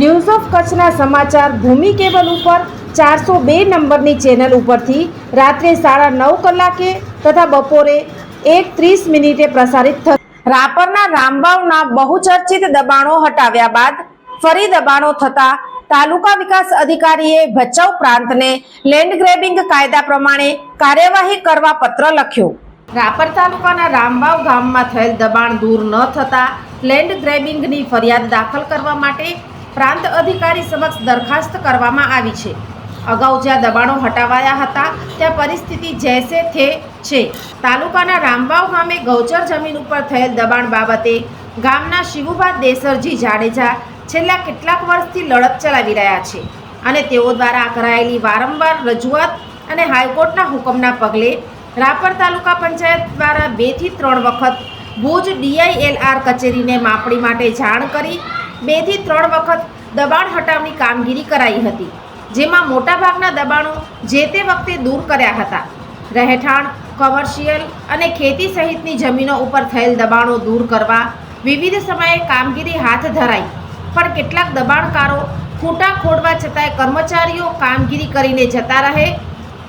News of કચ્છના સમાચાર ભૂમિ cable ઉપર ચારસો બે નંબરની ચેનલ ઉપરથી રાત્રે સાડા નવ કલાકે તથા બપોરે એક ત્રીસ મિનિટે પ્રસારિત થશે. રાપરના રામબાવના બહુચર્ચિત દબાણો હટાવ્યા બાદ ફરી દબાણો થતા તાલુકા વિકાસ અધિકારીએ ભચાઉ પ્રાંતને લેન્ડ ગ્રેબિંગ કાયદા પ્રમાણે કાર્યવાહી કરવા પત્ર લખ્યો. રાપર તાલુકાના રામબાવ ગામમાં થયેલ દબાણ દૂર ન થતાં લેન્ડ ગ્રેબિંગની ફરિયાદ દાખલ કરવા માટે પ્રાંત અધિકારી સમક્ષ દરખાસ્ત કરવામાં આવી છે. અગાઉ જ્યાં દબાણો હટાવાયા હતા, ત્યાં પરિસ્થિતિ જૈસે થે છે. તાલુકાના રામવાવ ગામે ગૌચર જમીન ઉપર થયેલ દબાણ બાબતે ગામના શિવુભા દેસરજી જાડેજા છેલ્લા કેટલાક વર્ષથી લડત ચલાવી રહ્યા છે અને તેઓ દ્વારા કરાયેલી વારંવાર રજૂઆત અને હાઈકોર્ટના હુકમના પગલે રાપર તાલુકા પંચાયત દ્વારા બેથી ત્રણ વખત ભુજ ડીઆઈએલઆર કચેરીને માપણી માટે જાણ કરી બેથી ત્રણ વખત દબાણ હટાવની કામગીરી કરાઈ હતી, જેમાં મોટાભાગના દબાણો જે તે વખતે દૂર કર્યા હતા. રહેઠાણ કોમર્શિયલ અને ખેતી સહિતની જમીનો ઉપર થયેલ દબાણો દૂર કરવા વિવિધ સમયે કામગીરી હાથ ધરાઈ, પણ કેટલાક દબાણકારો ખૂંટા ખોડવા છતાંય કર્મચારીઓ કામગીરી કરીને જતા રહે,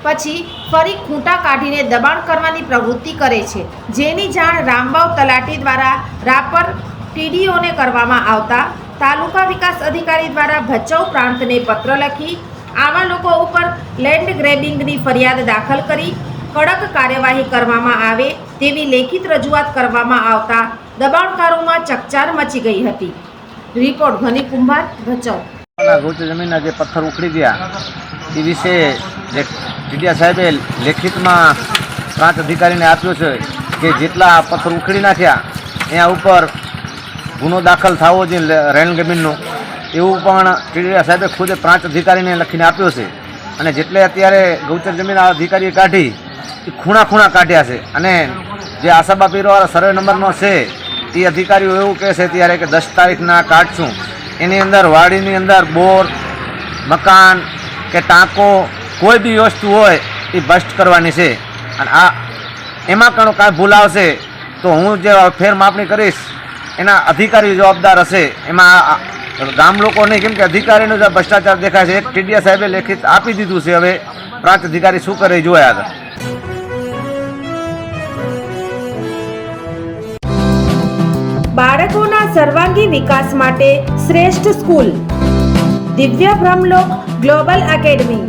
પછી ફરી ખૂંટા કાઢીને દબાણ કરવાની પ્રવૃત્તિ કરે છે, જેની જાણ રામબાવ તલાટી દ્વારા રાપર ટીડીઓને કરવામાં આવતા તાલુકા વિકાસ અધિકારી દ્વારા ભચાઉ પ્રાંતને પત્ર લખી આવા લોકો ઉપર લેન્ડ ગ્રેબિંગની ફરિયાદ દાખલ કરી કડક કાર્યવાહી કરવામાં આવે તેવી લેખિત રજૂઆત કરવામાં આવતા દબાણકારોમાં ચકચાર મચી ગઈ હતી. રિપોર્ટ ઘની કુંભાર ભચાઉ. ના જમીનના જે પથ્થર ઉખડી ગયા, એ વિશે ટીડિયા સાહેબે લેખિતમાં પ્રાંત અધિકારીને આપ્યો છે કે જેટલા પથ્થર ઉખડી નાખ્યા એના ઉપર ગુનો દાખલ થવો જોઈએ રેન જમીનનો એવું પણ ટીડિયા સાહેબે ખુદ પ્રાંત અધિકારીને લખીને આપ્યો છે. અને જેટલે અત્યારે ગૌચર જમીન આ અધિકારીએ કાઢી, એ ખૂણા ખૂણા કાઢ્યા છે. અને જે આસાબા પીરવાળા સર્વે નંબરનો છે, એ અધિકારીઓ એવું કહે છે ત્યારે કે દસ તારીખના કાઢશું. એની અંદર વાડીની અંદર બોર, મકાન કે ટાંકો, કોઈ બી વસ્તુ હોય, એ બસ્ટ કરવાની છે. અને આ એમાં પણ કાંઈ ભૂલ આવશે, તો હું જે ફેર માપણી કરીશ એના અધિકારી જવાબદાર હશે. એમાં ગામ લોકોને કેમ કે અધિકારીનો જે ભ્રષ્ટાચાર દેખાય છે. એક ટીડીયા સાહેબે લેખિત આપી દીધું છે હવે. પ્રાંત અધિકારી શું કરે જોયા આગળ. બાળકોના સર્વાંગી વિકાસ માટે શ્રેષ્ઠ સ્કૂલ. દિવ્ય બ્રહ્મલોક ગ્લોબલ એકેડમી.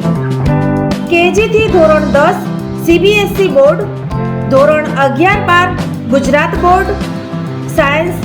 કેજીથી ધોરણ દસ સીબીએસઈ બોર્ડ. ધોરણ અગિયાર બાર, Gujarat board. Science